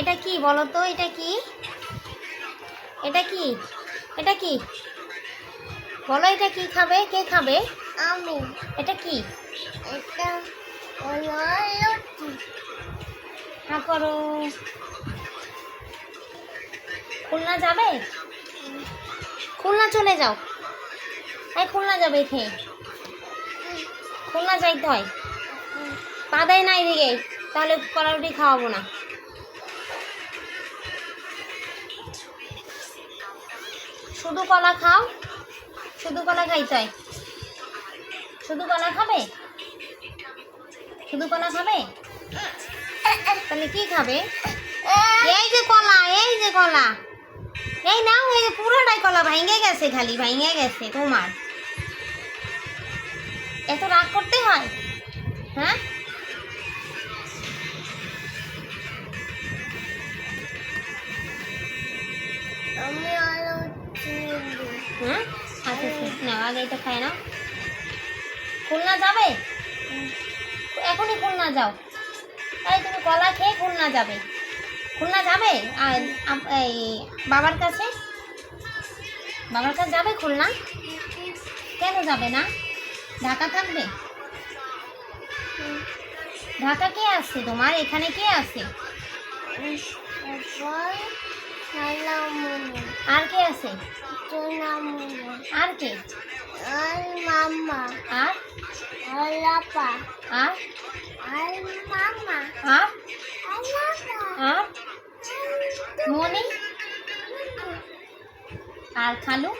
এটা কি বলো তো? এটা কি? এটা কি? এটা কি? বলো এটা কি খাবে? কে খাবে? আমি। এটা কি? এটা হলো করো। খুলনা যাবে? খুলনা চলে যাও। এই খুলনা যাবে খেয়ে খুলনা যাইতে হয়। পাদাই নাই দিকে তাহলে কলা রুটি খাওয়াবো না। শুধু কলা খাও? শুধু কলা খাইতে হয় শুধু কলা খাবে? শুধু কলা খাবে? তাহলে কি খাবে? এই যে কলা, এই যে কলা। এই নাও, এই যে পুরোটাই কলা ভাঙে গেছে খালি, ভাঙে গেছে, তোমার। এত রাগ করতে হয়? হ্যাঁ? আমি হুম? আচ্ছা ঠিক নাও আগে এটা খাই নাও খুলনা যাবে? এখনই খুলনা যাও। এই তুমি কলা খেয়ে খুলনা যাবে। খুলনা যাবে? আর এই বাবার কাছে? বাবার কাছে যাবে খুলনা? কেন যাবে না? ঢাকা থাকবে? ঢাকা কে আছে তোমার? এখানে কে আছে? আর কে আছে? আর কে? আর আর? আর লাপা আর? আর মামা আর? আর লাপা আর? মনি? আর খালু?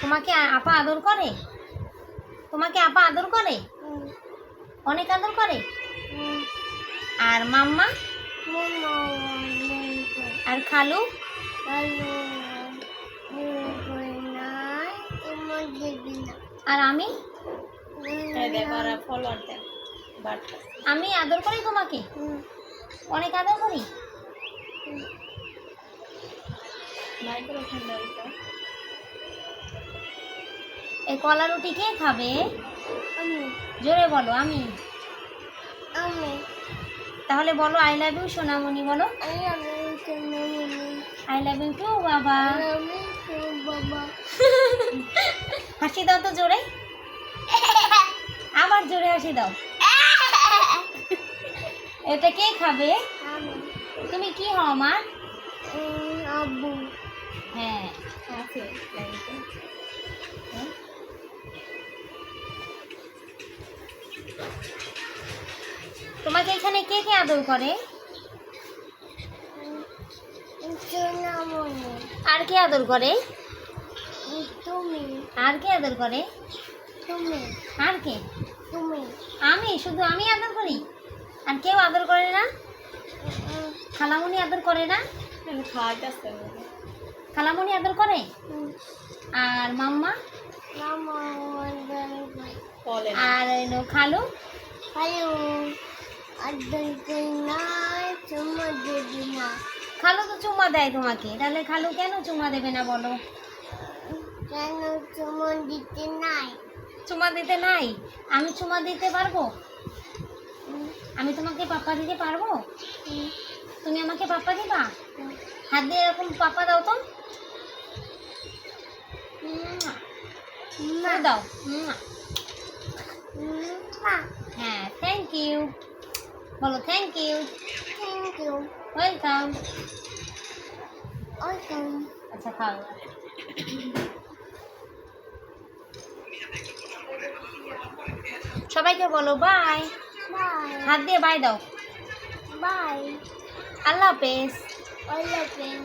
তোমাকে আপা আদর করে? তোমাকে আপা আদর করে? অনেক আদর করে? আর মাম্মা? আর খালু? আর আমি? আমি আদর করি তোমাকে? অনেক আদর করি? এই কলা রুটি কে খাবে? আমি। জোরে বলো আমি। আমি। তাহলে বলো আই লাভ ইউ সোনামণি বলো। আই লাভ ইউ টু বাবা। হাসি দাও তো জোরে। আবার জোরে হাসি দাও। এটা কে খাবে? আমি। তুমি কি হও আমার উম, আব্বু। হ্যাঁ। তোমাকে এখানে কে কে আদর করে? আর কে আদর করে? তুমি আর কে আদর করে? তুমি আর কে? তুমি আমি, শুধু আমি আদর করি? আর কেউ আদর করে না? খালামুনি আদর করে না? খালামুনি আদর করে? আর মাম্মা? মামা আর খালু। হ্যালো আদর নাই তোমার দেবি না। খালু তো চুমা দেয় তোমাকে। তাহলে খালো কেন চুমা দেবে না বলো? কেন দিতে নাই? চুমা দিতে নাই? আমি চুমা দিতে পারব? আমি তোমাকে পাপ্পা দিতে পারব? তুমি আমাকে পাপ্পা দিবা? হাত দিয়ে এরকম পাপ্পা দাও তো। দাও। হ্যাঁ থ্যাংক ইউ বলো thank you thank you welcome welcome আচ্ছা খাও। সবাইকে বলো বাই বাই হাত দিয়ে বাই দাও। বাই আল্লাহ হাফেজ। আল্লাহ হাফেজ।